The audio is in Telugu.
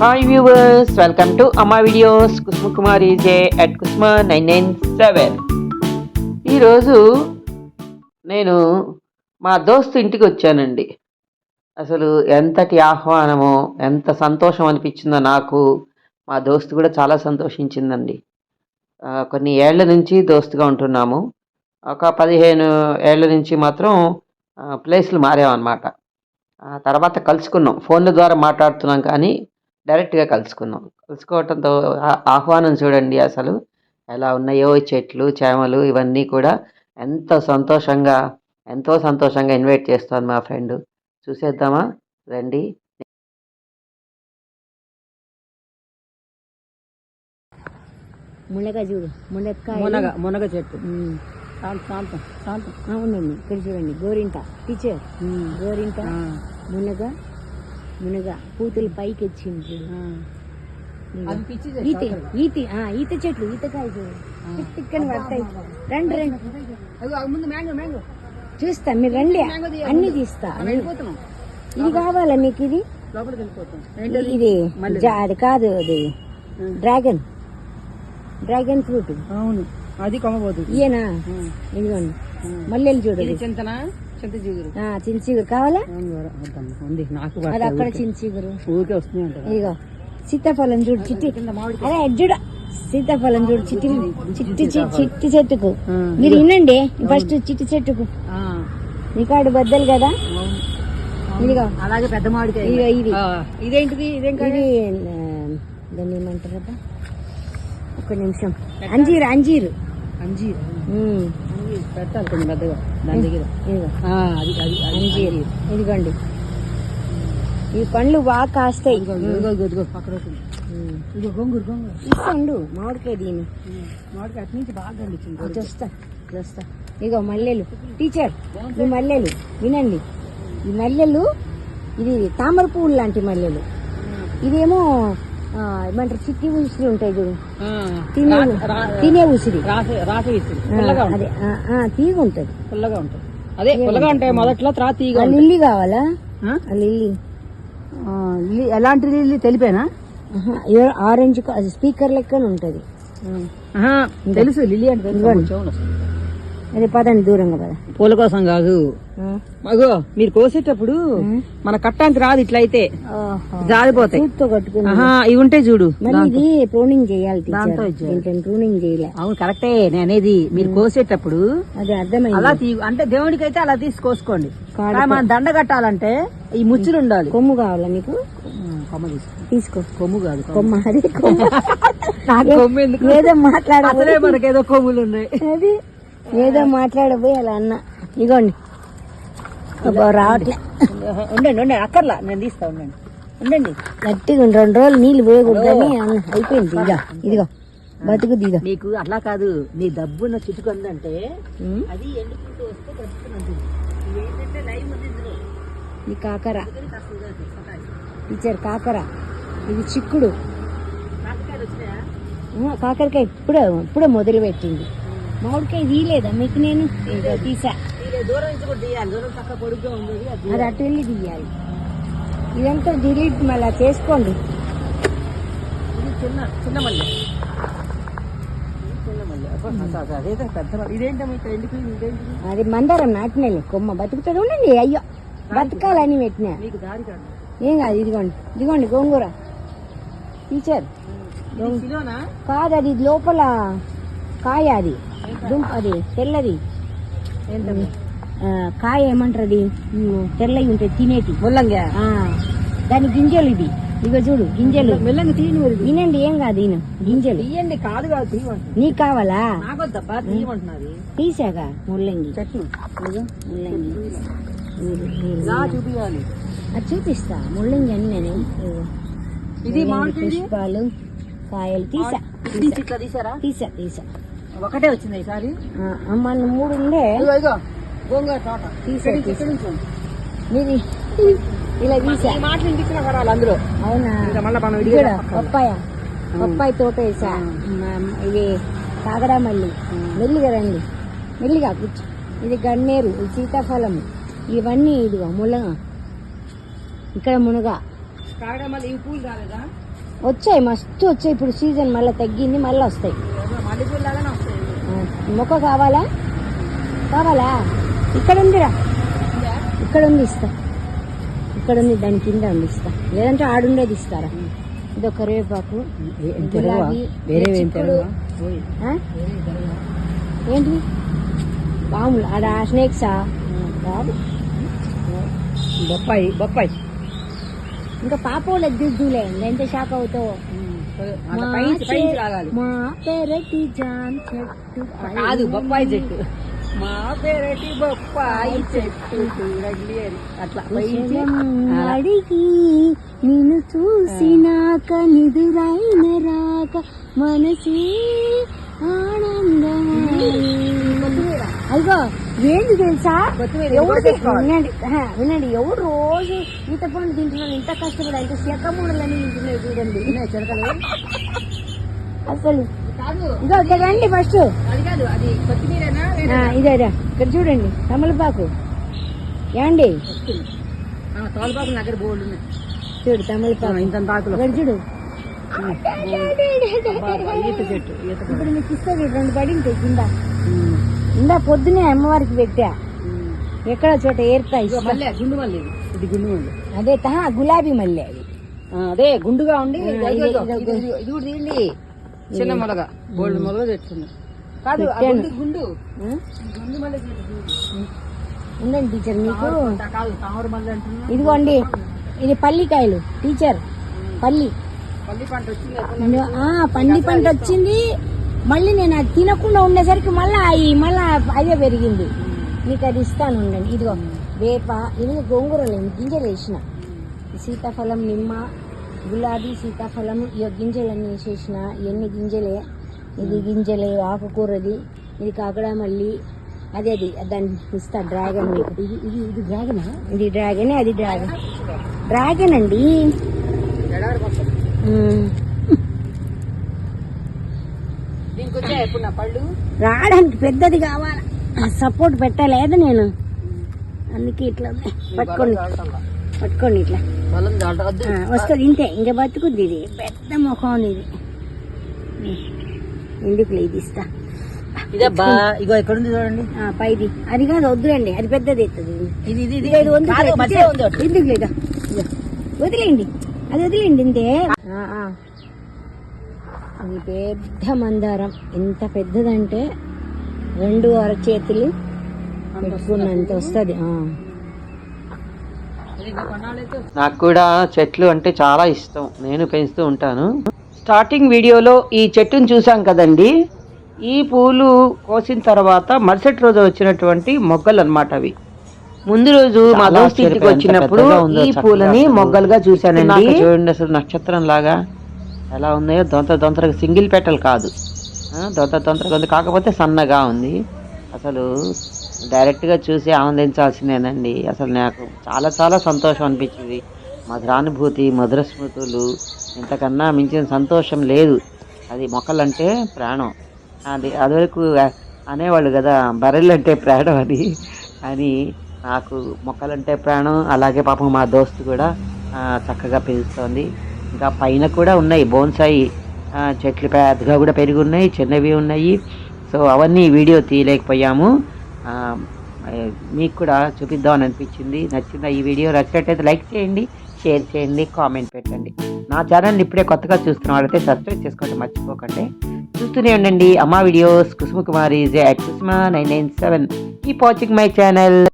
Hi viewers welcome to Amma videos Kusuma Kumar is at Kusuma nine nine seven ఈరోజు నేను మా దోస్తు ఇంటికి వచ్చానండి. అసలు ఎంతటి ఆహ్వానమో ఎంత సంతోషం అనిపించిందో నాకు మా దోస్తు కూడా చాలా సంతోషించిందండి. కొన్ని ఏళ్ళ నుంచి దోస్తుగా ఉంటున్నాము. ఒక పదిహేను ఏళ్ళ నుంచి మాత్రం ప్లేస్లు మారామన్నమాట. తర్వాత కలుసుకున్నాం. ఫోన్ల ద్వారా మాట్లాడుతున్నాం కానీ డైరెక్ట్గా కలుసుకున్నాం. కలుసుకోవటంతో ఆహ్వానం చూడండి అసలు ఎలా ఉన్నాయో చెట్లు చేమలు ఇవన్నీ కూడా ఎంతో సంతోషంగా ఎంతో సంతోషంగా ఇన్వైట్ చేస్తాను మా ఫ్రెండ్. చూసేద్దామా? రండి. మునగ చూడు. మునక్కాయ మునగ మునగ చెట్టు. శాంతం శాంతం శాంతం. అవునండి ఇక్కడ చూడండి. గోరింట టీచర్. గోరింట మునగ మునగ. పూతులు పైకి వచ్చింది ఈత ఈత ఈత చెట్లు ఈతకాయ అని పడతాయి. రండి రండి. చూస్తా మీరు రండి. అన్ని తీస్తా ఇది కావాలా మీకు ఇది? ఇది అది కాదు అది. డ్రాగన్. Dragon fruit. అవును. అది కొమ్మబోతుంది ఇయేనా ఇదిగోండి. మల్లెలు ఇది చూడండి చింతన? చింత చిగురు. కావాలా? ఉంది. నాకు అది అక్కడ ఊరికే. చించిగురు ఊరికే అంటారు ఇదిగో. సీతాఫలం చూడు చిట్టి. అరే చూడ. సీతాఫలం చూడు చిట్టి. చిట్టి చిట్టి చెట్టుకు. మీరు వినండి. ఫస్ట్ చిట్టి చెట్టుకు. రికార్డు బద్దలు కదా. ఇదిగో. అలాగే పెద్ద మామిడికాయ ఇది ఇదేంటిది? ఇదేం దాన్ని ఏమంటారబ్బా ఒక్క నిమిషం. అంజీరు అంజీరు. అంజీర్. పెట్టాలి కొంచెం పెద్దగా. దాని దగ్గర. ఇదిగో. అది అది అంజీరు. ఇదిగోండి. ఈ పండ్లు బాగా కాస్తాయి. ఇదిగో, ఇదిగో, ఇదిగో, ఇదిగో. ఇదిగో గోంగూర గోంగూర. ఇస్తాండు మామిడికాయ దీని మామిడికాయ అటు నుంచి బాగా పండించింది అది వస్తా ఇది వస్తా ఇగో మల్లెలు. టీచర్ ఈ మల్లెలు వినండి. ఈ మల్లెలు ఇది తామర పువ్వులు లాంటి మల్లెలు. ఇదేమో ఏమంటారు? చిట్టి ఉసిరి ఉంటాయి చూడు. తినే తినే ఉసిరి. అదే. తీగ ఉంటది. పుల్లగా ఉంటుంది. అదే పుల్లగా ఉంటాయి మొదట్లో తర్వాత తీగ. లిల్లీ కావాలా? లిల్లీ. ఎలాంటి లిల్లీ? తెలిపేనా? ఆరెంజ్ స్పీకర్ లెక్కన ఉంటది. తెలుసు లిల్లీ అంటే. అదే పదండి దూరంగా పద. పూల కోసం కాదు. అగో మీరు కోసేటప్పుడు మన కట్టానికి రాదు ఇట్లా అయితే. జారిపోతాయి. ఇవి ఉంటాయి చూడు. ఇది ప్రూనింగ్ చేయాలి ప్రూనింగ్ చేయలే. అవును కరెక్టే. అనేది మీరు కోసేటప్పుడు అది అర్థమైంది. అలా అంటే దేవుడికి అయితే అలా తీసి కోసుకోండి. మనం దండ కట్టాలంటే ఈ ముచ్చులు ఉండాలి. కొమ్ము కావాలా నీకు కొమ్మ తీసుకో. తీసుకో. కొమ్ము కాదు కొమ్మ. కొమ్మ అదే ఏదో మాట్లాడబోయి అసలే మనకేదో కొమ్ములు ఉన్నాయి. ఏదో మాట్లాడబోయి అలా అన్న. ఇగోండి. రావట్లే. ఉండండి ఉండండి అక్కర్లా. నేను తీస్తా ఉండండి. ఉండండి. గట్టిగా రెండు రోజులు నీళ్ళు పోయకూడదని అన్న అయిపోయింది. ఇదిగో ఇదిగో బతుకు దిగో నీకు అట్లా కాదు. నీ డబ్బున్న చిటుకు అందంటే అది ఎండుకుంటూ వస్తే లైవ్ ఉంది కాకర. టీచర్ కాకర. ఇది చిక్కుడు. కాకరకాయ ఇప్పుడే ఇప్పుడే మొదలు పెట్టింది మామిడికాయ తీయలేదా? మీకు నేను తీసా. అది అటు వెళ్ళి తీయాలి. ఇదంతా డిలీట్ మళ్ళీ చేసుకోండి. చిన్న అది మందారం నాటినలే కొమ్మ బతుకుతుంది ఉండండి. అయ్యో బతకాలని పెట్టినా. ఏం కాదు ఇదిగోండి. ఇదిగోండి గోంగూర. టీచర్ కాదు అది లోపల కాయ అది. దుంప అది తెల్లది. కాయ ఏమంటారు తెల్లవి ఉంటాయి తినేటి ముల్లంగా. దాని గింజలు ఇది. ఇగో చూడు గింజలు. మెల్లంగా తీయని వినండి ఏం కాదు ఈయన. గింజలు. తీయండి కాదు కాదు నీకు కావాలా? తీసాక ముల్లంగి. ముల్లంగి. చూపించాలి అది చూపిస్తా. ముల్లంగి అని నేను. ఇది పుష్పాలు కాయలు తీసా. తీసి తీసా తీసా. ఒకటే వచ్చింది ఈసారి. నువ్వు మూడు ఉండే. గోంగూర తోట. మీది. ఇలా తీసా. మాటలు ఇంటికి పడాలి అందులో అవునా? మళ్ళీ మనం ఇది కూడా పప్పాయ. పప్పాయ తోట వేసా. ఇది కాగడా మల్లి మెల్లిగా రండి. మెల్లిగా కూర్చో. ఇది గన్నేరు ఇది సీతాఫలం. ఇవన్నీ ఇదిగో ములగ. ఇక్కడ మునగ. కాగడ మళ్ళీ ఈ పూలు రాలేదా? వచ్చాయి మస్తు వచ్చాయి. ఇప్పుడు సీజన్ మళ్ళీ తగ్గింది మళ్ళీ వస్తాయి. మొక్క కావాలా? కావాలా? ఇక్కడ ఉందిరా ఇక్కడ ఉంది ఇస్తా. ఇక్కడ ఉంది దాని కింద ఉంది ఇస్తా. లేదంటే ఆడుండేది ఇస్తారా? ఇది ఒక ఆ? ఏంటి? పాములు ఆడ స్నేక్సా కాదు బొప్పాయి బొప్పాయి. ఇంకా పాపోళ్ళ దిద్దులే. ఎంత షాక్ అవుతావు. మా పెరటి జాన్ చెట్టు కాదు బొప్పాయి చెట్టు. మా పెరటి బొప్పాయి చెట్టు. చూడండి అట్లా అడిగి నిన్ను చూసినాక నిదురైన రాక మనసే ఆనందం అదిగో ఏంది తెలుసా? ఎవరు? వినండి వినండి. ఎవరు రోజు ఈత పండు తింటున్నారు ఇంత కష్టపడి అయితే శకమూడలని తింటున్నారు? చూడండి ఉన్నాయి చిలకలు అసలు. ఇక్కడ రండి ఫస్ట్. ఇదే ఇక్కడ చూడండి తమలపాకు. ఏమండి? దగ్గర బోర్డు ఉన్నాయి. చూడు తమలపాకు. ఇంత ఆకులు ఇక్కడ చూడు. చెట్టు ఇప్పుడు మీకు ఇస్తుంది రెండు పడి ఉంటాయి కింద. ఇందా పొద్దునే అమ్మవారికి పెట్టా. ఎక్కడ చోట ఇస్తా. ఇది. ఇది గుండు మల్లె. అదే తహా గులాబీ మల్లె. అది గుండుగా ఉండి ఇది- కూడా తీయండి. చిన్న మొలగ గోల్డ్ మొలగ తెచ్చుకున్నా కాదు. గుండు గుండు. ఉండండి టీచర్ మీకు? ఇదిగోండి ఇది పల్లికాయలు టీచర్. పల్లి. పల్లి పంట వచ్చింది పంట మళ్ళీ నేను అది తినకుండా ఉండేసరికి మళ్ళీ అవి మళ్ళీ అదే పెరిగింది. మీకు అది ఇస్తాను ఉండండి. ఇదిగో వేప ఇది గోంగూరలు గింజలు వేసిన. సీతాఫలం నిమ్మ గులాబీ సీతాఫలం. ఇక గింజలన్నీ వేసేసిన ఇవన్నీ గింజలే. ఇది గింజలే ఆకుకూరది ఇది కాకడా మల్లి అదే అది దాన్ని ఇస్తా డ్రాగన్. ఇది ఇది ఇది డ్రాగనా? ఇది డ్రాగన్ అది డ్రాగన్. డ్రాగన్ అండి. రావడానికి పెద్దది కావాలి. సపోర్ట్ పెట్టలేదు నేను. అందుకే ఇట్లా. పట్టుకోండి పట్టుకోండి ఇట్లా వస్తుంది ఇంతే. ఇంకా బతుకుద్ది ఇది. పెద్ద ముఖం ఇది. ఎందుకు ఇది ఇస్తా? ఇగో ఎక్కడ ఉంది చూడండి పైది. అది కాదు వద్దులేండి. అది పెద్దది ఎత్తుంది ఇది. ఎందుకు లేదా. వదిలేయండి. అది వదిలేయండి ఇంతే. ఇది పెద్ద మందారం. ఎంత పెద్దదంటే రెండు అరచేతులు పెట్టుకున్నంత వస్తుంది. నాకు కూడా చెట్లు అంటే చాలా ఇష్టం. నేను పెంచుతూ ఉంటాను. స్టార్టింగ్ వీడియోలో ఈ చెట్టును చూసాం కదండి. ఈ పూలు కోసిన తర్వాత మరుసటి రోజు వచ్చినటువంటి మొగ్గలు అన్నమాట అవి. ముందు రోజు మా దోస్త్ ఇంటికి. వచ్చినప్పుడు ఈ పూలని. మొగ్గలుగా చూశానండి. చూడండి అసలు నక్షత్రం లాగా ఎలా ఉన్నాయో. దొంత దొంతరగా సింగిల్ పెటల్ కాదు. ఆ, దొంత దొంతరగా ఉంది. కాకపోతే సన్నగా ఉంది. అసలు డైరెక్ట్గా చూసి ఆనందించాల్సిందేనండి. అసలు నాకు చాలా చాలా సంతోషం అనిపించింది. మధురానుభూతి మధుర స్మృతులు ఇంతకన్నా మించిన సంతోషం లేదు. అది మొక్కలంటే ప్రాణం. అది అదివరకు అనేవాళ్ళు కదా బర్రెలు అంటే ప్రాణం అని. అని నాకు మొక్కలంటే ప్రాణం అలాగే పాపం మా దోస్తు కూడా చక్కగా పెంచుతోంది. ఇంకా పైన కూడా ఉన్నాయి బోన్సాయి చెట్లు పెద్దగా కూడా పెరిగి ఉన్నాయి చిన్నవి ఉన్నాయి. సో అవన్నీ వీడియో తీయలేకపోయాము. మీకు కూడా చూపిద్దామని అనిపించింది. నచ్చిన ఈ వీడియో? నచ్చినట్టయితే లైక్ చేయండి షేర్ చేయండి కామెంట్ పెట్టండి. నా ఛానల్ని ఇప్పుడే కొత్తగా చూస్తున్న వాళ్ళైతే సబ్స్క్రైబ్ చేసుకోండి మర్చిపోకండి. చూస్తూనే ఉండండి Amma videos Kusuma Kumar is at Kusuma nine nine seven. Keep watching my channel.